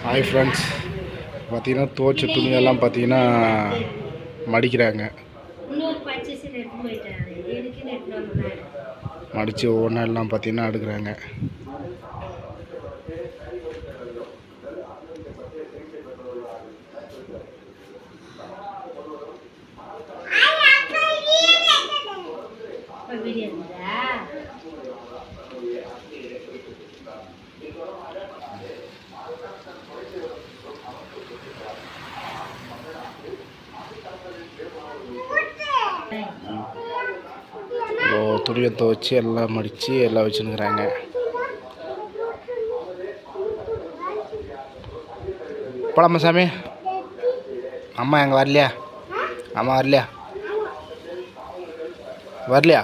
Hi friends பார்த்தீங்கன்னா துவச்ச துணியெல்லாம் பார்த்தீங்கன்னா மடிக்கிறாங்க. மடித்து ஒவ்வொன்றா எல்லாம் பார்த்தீங்கன்னா எடுக்கிறாங்க வீடியோ துணியை துவைச்சி எல்லாம் மடித்து எல்லாம் வச்சுருக்குறாங்க போலாமா சாமி? அம்மா எங்கே வரலையா? அம்மா வரலையா? வரலையா?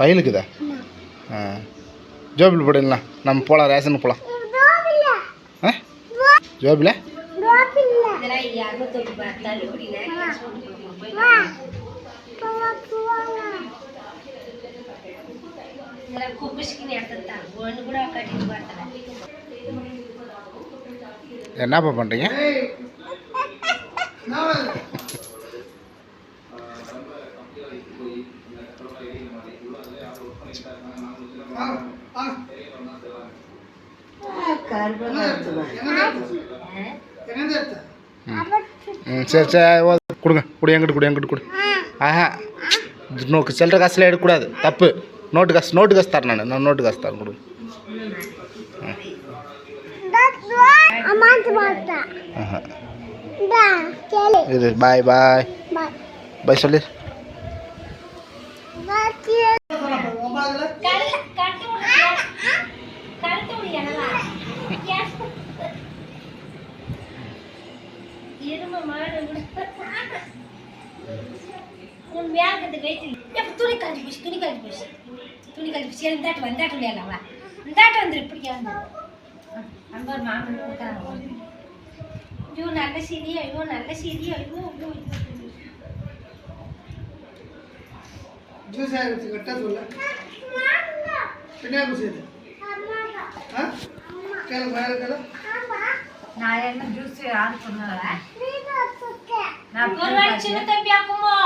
பையலுக்குதா ஆ. ஜோபில் போடலாம் நம்ம போகலாம் ரேஷனுக்கு போகலாம் ஆ? ஜோபில்? என்னப்பா பண்ணுறீங்க ம் சரி சரி கொடுங்க கொடு எங்கிட்ட கொடு எங்கிட்ட கொடு. ஆஹா நோக்கு சில்லற காசுல எடுக்கக்கூடாது தப்பு. நோட்டு காசு நோட்டு காசு தரேன் நான் நான் நோட்டு காசு தரேன் கொடுங்க. இது பாய் பாய். பாய். சொல்லு. உன் மேலத்துக்கு வைத்து துணி கழிச்சு துணி கழிச்சு துணி கழிச்சு போச்சு இந்தாட்டு வந்தாட்டு இல்லையாவா இந்தாட்டு வந்துரு இப்படி வந்து அங்கே ஒரு மாமன் கொடுக்குறாங்க ஐயோ நல்ல நான் என்ன ஜூஸ் ஆறு பண்ணுவேன் நான் சின்ன தம்பி ஆக்குமோ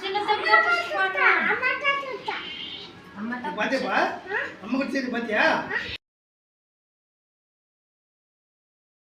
சின்ன தம்பி அம்மா தான் பாத்தியாப்பா அம்மா கிட்ட செய்து பாத்தியா